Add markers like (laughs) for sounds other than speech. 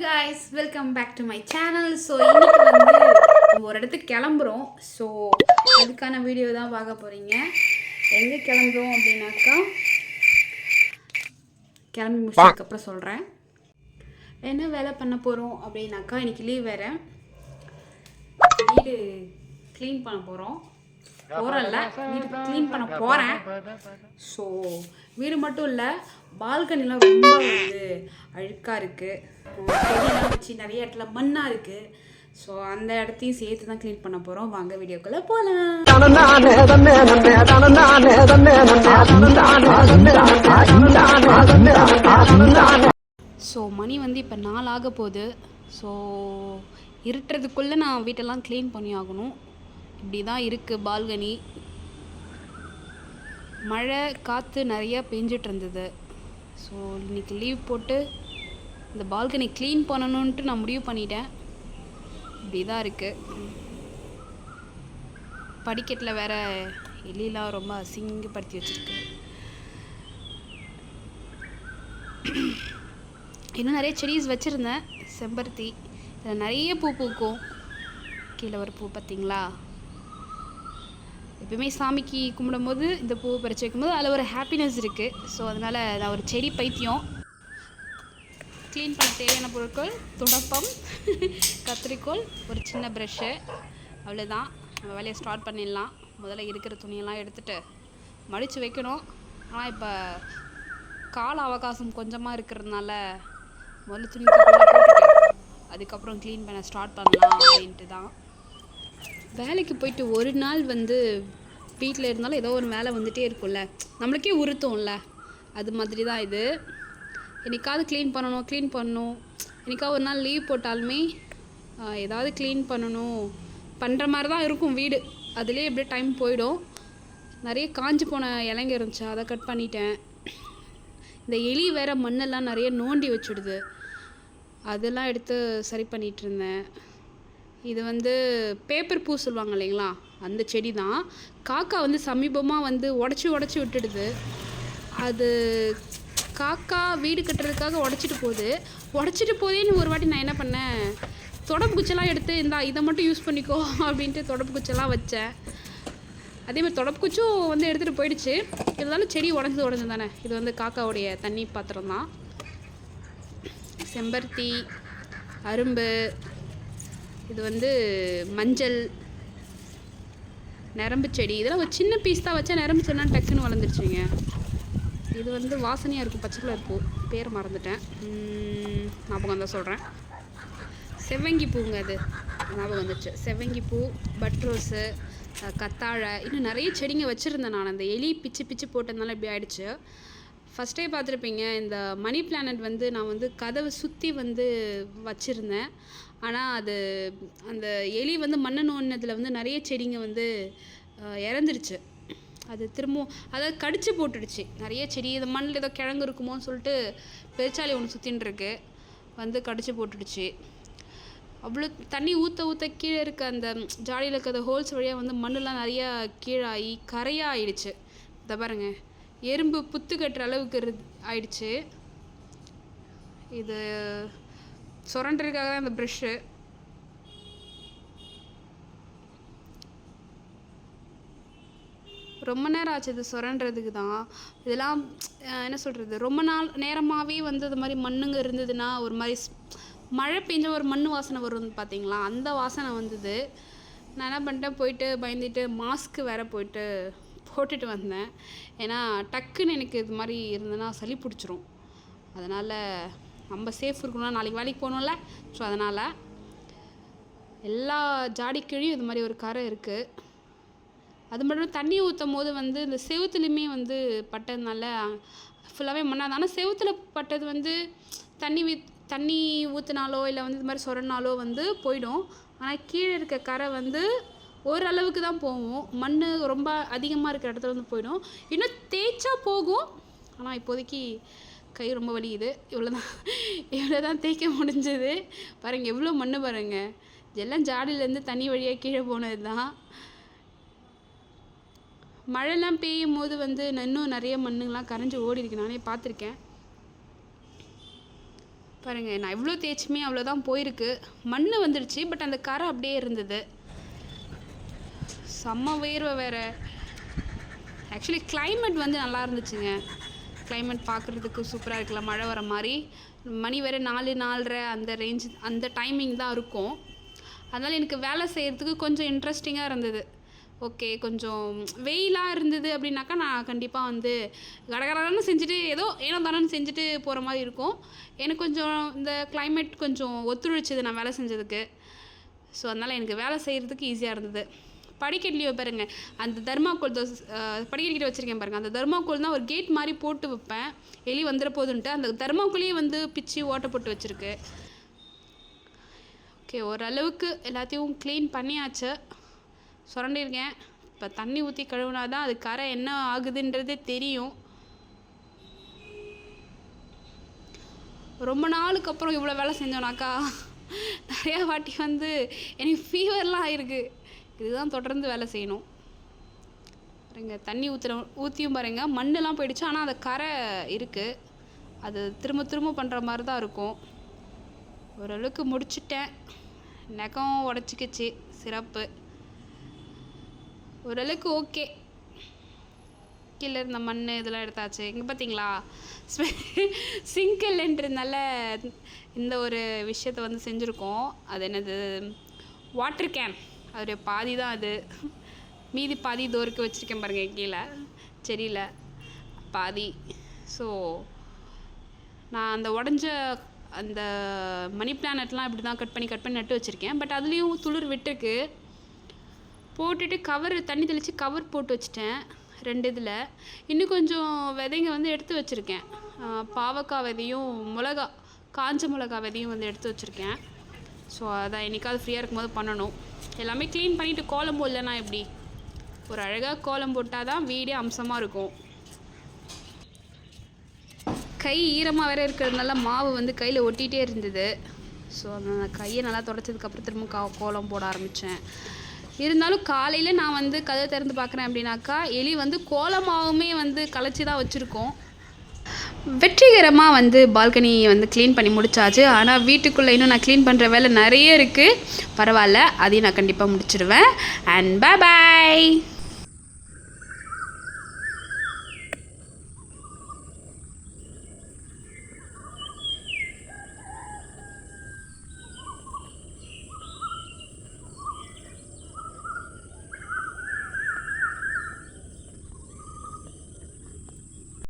Guys welcome back to my channel so இன்னைக்கு வந்து ஒரு இடத்துக்கு கிளம்புறோம். ஸோ அதுக்கான வீடியோ தான் பார்க்க போகிறீங்க எங்கே கிளம்புறோம் அப்படின்னாக்கா கிளம்பி முடிச்சதுக்கப்புறம் சொல்கிறேன் என்ன வேலை பண்ண போகிறோம் அப்படின்னாக்கா இன்னைக்கு லீவ் வேறு. வீடு க்ளீன் பண்ண போகிறோம் போகிறல்ல வீடு க்ளீன் பண்ண போகிறேன் ஸோ வீடு மட்டும் இல்லை பால்கனிலாம் ரொம்ப வந்து அழுக்காக இருக்குது செடியெல்லாம் வச்சு நிறைய இடத்துல மண்ணாக இருக்குது ஸோ அந்த இடத்தையும் சேர்த்து தான் க்ளீன் பண்ண போகிறோம் வாங்க வீடியோக்குள்ளே போகலாம் ஸோ மணி வந்து இப்போ நாள் ஆக போகுது. ஸோ இருட்டுறதுக்குள்ளே நான் வீட்டெல்லாம் க்ளீன் பண்ணி ஆகணும். இப்படி தான் இருக்குது பால்கனி. மழை காற்று நிறையா பெஞ்சிட்டு இருந்தது. ஸோ இன்னைக்கு லீவ் போட்டு இந்த பால்கனி க்ளீன் பண்ணணுன்ட்டு நான் முடிவு பண்ணிட்டேன். இப்படி தான் இருக்குது படிக்கட்டில் வேற எலிலாம் ரொம்ப அசிங்கப்படுத்தி வச்சுருக்கு. இன்னும் நிறைய செடிஸ் வச்சுருந்தேன். செம்பருத்தி. இதில் நிறைய பூ பூக்கும். கீழே ஒரு பூ பார்த்தீங்களா எப்பயுமே சாமிக்கு கும்பிடும் போது இந்த பூவை பறித்து வைக்கும்போது அதில் ஒரு ஹாப்பினஸ் இருக்குது ஸோ அதனால் நான் ஒரு செடி பைத்தியம். க்ளீன் பண்ண தேவையான பொருட்கள் துடப்பம் (laughs) கத்திரிக்கோல் ஒரு சின்ன ப்ரெஷ்ஷு அவ்வளோதான் நம்ம வேலையை ஸ்டார்ட் பண்ணிடலாம். முதல்ல இருக்கிற துணியெல்லாம் எடுத்துகிட்டு மடித்து வைக்கணும். ஆனால் இப்போ கால அவகாசம் கொஞ்சமாக இருக்கிறதுனால முதல்ல துணி அதுக்கப்புறம் க்ளீன் பண்ண ஸ்டார்ட் பண்ணலாம் அப்படின்ட்டு தான் வேலைக்கு போயிட்டு ஒரு நாள் வந்து வீட்டில் இருந்தாலும் ஏதோ ஒரு வேலை வந்துகிட்டே இருக்கும்ல. நம்மளுக்கே உறுத்தும்ல. அது மாதிரி தான் இது. என்னைக்காவது க்ளீன் பண்ணணும் க்ளீன் பண்ணணும். என்னைக்காவது ஒரு நாள் லீவ் போட்டாலுமே ஏதாவது க்ளீன் பண்ணணும். பண்ணுற மாதிரி தான் இருக்கும் வீடு. அதுலேயே எப்படியே டைம் போயிடும். நிறைய காஞ்சு போன இலைங்க இருந்துச்சு அதை கட் பண்ணிட்டேன். இந்த எலி வேற மண்ணெல்லாம் நிறைய நோண்டி வச்சுடுது. அதெல்லாம் எடுத்து சரி பண்ணிகிட்ருந்தேன் இருந்தேன். இது வந்து பேப்பர் பூ சொல்லுவாங்க இல்லைங்களா? அந்த செடி தான். காக்கா வந்து சமீபமாக வந்து உடச்சி உடச்சி விட்டுடுது. அது காக்கா வீடு கட்டுறதுக்காக உடச்சிட்டு போகுது. உடச்சிட்டு போதேன்னு ஒரு வாட்டி நான் என்ன பண்ணேன்? தொடப்பு குச்செல்லாம் எடுத்து இந்தா இதை மட்டும் யூஸ் பண்ணிக்கோ (laughs) அப்படின்ட்டு தொடப்பு குச்செல்லாம் வச்சேன். அதே மாதிரி தொடப்பு குச்சும் வந்து எடுத்துகிட்டு போயிடுச்சு. இருந்தாலும் செடி உடஞ்சது உடஞ்சு தானே. இது வந்து காக்காவுடைய தண்ணி பாத்திரம் தான். செம்பருத்தி அரும்பு இது வந்து மஞ்சள் நரம்பு செடி. இதெல்லாம் ஒரு சின்ன பீஸ் தான் வச்சா நரம்பு செடினா டக்குன்னு வளர்ந்துருச்சுங்க. இது வந்து வாசனையாக இருக்கும் பச்சை கலர் பூ. பேர் மறந்துட்டேன். ஞாபகம் தான் சொல்கிறேன் செவ்வங்கி பூங்க அது. ஞாபகம் வந்துச்சு. செவ்வங்கி பூ பட்ரோஸு கத்தாழை. இன்னும் நிறைய செடிங்க வச்சுருந்தேன் நான். அந்த எலி பிச்சு பிச்சு போட்டதுனால இப்படி ஆயிடுச்சு. ஃபஸ்ட்டே பார்த்துருப்பீங்க இந்த மணி பிளானட் வந்து நான் வந்து கதவை சுற்றி வந்து வச்சுருந்தேன். ஆனால் அது அந்த எலி வந்து மண்ணை நோண்டினதில் வந்து நிறைய செடிங்க வந்து இறந்துருச்சு. அது திரும்பவும் அதாவது கடிச்சு போட்டுடுச்சு. நிறைய செடி இது மண்ணில் ஏதோ கிழங்கு இருக்குமோன்னு சொல்லிட்டு பெருச்சாலி ஒன்று சுற்றின்னு இருக்கு வந்து கடிச்சு போட்டுடுச்சு. அவ்வளோ தண்ணி ஊற்ற ஊற்ற கீழே இருக்க அந்த ஜாலியில் இருக்க அந்த ஹோல்ஸ் வழியாக வந்து மண்ணெலாம் நிறையா கீழாகி கரையாக ஆயிடுச்சு இதை பாருங்க. எறும்பு புத்து கட்டுற அளவுக்கு இரு- ஆயிடுச்சு. இது சுரண்டுறதுக்காக தான் இந்த ப்ரெஷ்ஷு ரொம்ப நேரம் ஆச்சு இது சுரண்டுறதுக்கு தான். இதெல்லாம் என்ன சொல்கிறது ரொம்ப நாள் நேரமாகவே வந்து இது மாதிரி மண்ணுங்க இருந்ததுன்னா ஒரு மாதிரி ஸ்- மழை பெஞ்ச ஒரு மண் வாசனை வரும் பார்த்தீங்களா அந்த வாசனை வந்தது. நான் என்ன பண்ணிட்டேன்? போயிட்டு பயந்துட்டு மாஸ்க்கு வேற போயிட்டு போட்டுட்டு வந்தேன். ஏன்னா டக்குன்னு எனக்கு இது மாதிரி இருந்ததுன்னா சளி பிடிச்சிரும். அதனால் நம்ம சேஃப் இருக்கணும்னா நாளைக்கு வேலைக்கு போகணும்ல. ஸோ அதனால் எல்லா ஜாடிக்கிழியும் இது மாதிரி ஒரு கரை இருக்குது அது மட்டும் தண்ணி ஊற்றும் போது வந்து இந்த செவுத்துலையுமே வந்து பட்டதுனால ஃபுல்லாகவே மண்ணாது ஆனால் செவுத்தில் பட்டது வந்து தண்ணி வீ தண்ணி ஊற்றினாலோ இல்லை வந்து இது மாதிரி சொரனாலோ வந்து போயிடும். ஆனால் கீழே இருக்க கரை வந்து ஓரளவுக்கு தான் போகும். மண் ரொம்ப அதிகமாக இருக்கிற இடத்துல வந்து போயிடும். இன்னும் தேய்ச்சா போகும். ஆனால் இப்போதைக்கு கை ரொம்ப வலிக்குது. இவ்வளோ தான் இவ்வளோ தான் தேய்க்க முடிஞ்சது. பாருங்கள் எவ்வளோ மண் பாருங்கள் எல்லாம் ஜாடியிலேருந்து தண்ணி வழியாக கீழே போனது தான் மழைலாம் பெய்யும் போது வந்து இன்னும் நிறைய மண்ணுங்களாம் கரைஞ்சி ஓடி இருக்கு நானே பார்த்துருக்கேன். பாருங்கள் நான் எவ்வளோ தேய்ச்சுமே அவ்வளோதான் போயிருக்கு. மண் வந்துடுச்சு பட் அந்த கரை அப்படியே இருந்தது. செம்ம வேர்வை வேற. ஆக்சுவலி கிளைமேட் வந்து நல்லா இருந்துச்சுங்க. கிளைமேட் பார்க்குறதுக்கு சூப்பராக இருக்குல்ல மழை வர மாதிரி. மணி வேறு நாலு நாலரை அந்த ரேஞ்ச் அந்த டைமிங் தான் இருக்கும். அதனால் எனக்கு வேலை செய்கிறதுக்கு கொஞ்சம் இன்ட்ரெஸ்டிங்காக இருந்தது. ஓகே கொஞ்சம் வெயிலாக இருந்தது அப்படின்னாக்கா நான் கண்டிப்பாக வந்து கடகடன்னு செஞ்சுட்டு ஏதோ ஏனோ தானோன்னு செஞ்சுட்டு போகிற மாதிரி இருக்கும். எனக்கு கொஞ்சம் இந்த கிளைமேட் கொஞ்சம் ஒத்துழைச்சது நான் வேலை செஞ்சதுக்கு. ஸோ அதனால் எனக்கு வேலை செய்கிறதுக்கு ஈஸியாக இருந்தது. படிக்கட்லேயோ பாருங்க. அந்த தர்மாக்கோல் தோசை படிக்கட்டு வச்சுருக்கேன் பாருங்கள் அந்த தர்மாக்கோல் தான் ஒரு கேட் மாதிரி போட்டு வைப்பேன். எலி வந்துட போதுன்ட்டு. அந்த தர்மாக்கோலையே வந்து பிச்சு ஓட்டை போட்டு வச்சுருக்கு. ஓகே ஓரளவுக்கு எல்லாத்தையும் க்ளீன் பண்ணியாச்சு. சுரண்டிருக்கேன். இப்போ தண்ணி ஊற்றி கழுவுனா தான் அது கரை என்ன ஆகுதுன்றதே தெரியும். ரொம்ப நாளுக்கு அப்புறம் இவ்வளோ வேலை செஞ்சோனாக்கா நிறையா வாட்டி வந்து எனக்கு ஃபீவர்லாம் ஆயிருக்கு. இதுதான் தொடர்ந்து வேலை செய்யணும். பாருங்க தண்ணி ஊற்றுற ஊற்றியும் பாருங்கள் மண்ணெலாம் போயிடுச்சு. ஆனால் அந்த கரை இருக்குது அது திரும்ப திரும்ப பண்ணுற மாதிரி தான் இருக்கும். ஓரளவுக்கு முடிச்சிட்டேன். நகம் உடச்சிக்கிச்சு. சிறப்பு. ஓரளவுக்கு ஓகே. கீழே இருந்த மண் இதெல்லாம் எடுத்தாச்சு. இங்கே பார்த்தீங்களா சிங்கிள்ன்றதுனால இந்த ஒரு விஷயத்தை வந்து செஞ்சுருக்கோம். அது என்னது? வாட்டர் கேன் அதோடைய பாதி தான் அது. மீதி பாதி தோருக்கு வச்சுருக்கேன் பாருங்க கீழே. செடியில் பாதி. ஸோ நான் அந்த உடஞ்ச அந்த மணி பிளானட்லாம் இப்படி தான் கட் பண்ணி கட் பண்ணி நட்டு வச்சுருக்கேன். பட் அதுலேயும் துளிர் விட்டுருக்கு. போட்டுட்டு கவர் தண்ணி தெளித்து கவர் போட்டு வச்சுட்டேன் ரெண்டு இதில். இன்னும் கொஞ்சம் விதைங்க வந்து எடுத்து வச்சுருக்கேன். பாவக்காய் விதையும் மிளகா காஞ்ச மிளகா விதையும் வந்து எடுத்து வச்சுருக்கேன். ஸோ அதான் என்றைக்காவது ஃப்ரீயாக இருக்கும்போது பண்ணணும். எல்லாமே க்ளீன் பண்ணிவிட்டு கோலம் போடலன்னா எப்படி? ஒரு அழகாக கோலம் போட்டால் தான் வீடே அம்சமாக இருக்கும். கை ஈரமாக வேற இருக்கிறதுனால மாவு வந்து கையில் ஒட்டிகிட்டே இருந்தது. ஸோ நான் கையை நல்லா தொடச்சதுக்கப்புறம் திரும்ப கா கோலம் போட ஆரம்பித்தேன் இருந்தாலும் காலையில் நான் வந்து கதை திறந்து பார்க்குறேன் அப்படின்னாக்கா எலி வந்து கோலமாகவுமே வந்து கலைச்சி தான் வச்சுருக்கோம். வெற்றிகரமாக வந்து பால்கனி வந்து க்ளீன் பண்ணி முடிச்சாச்சு. ஆனால் வீட்டுக்குள்ளே இன்னும் நான் க்ளீன் பண்ணுற வேலை நிறைய இருக்குது பரவாயில்ல அதையும் நான் கண்டிப்பாக முடிச்சிடுவேன் அண்ட் பாய் பாய்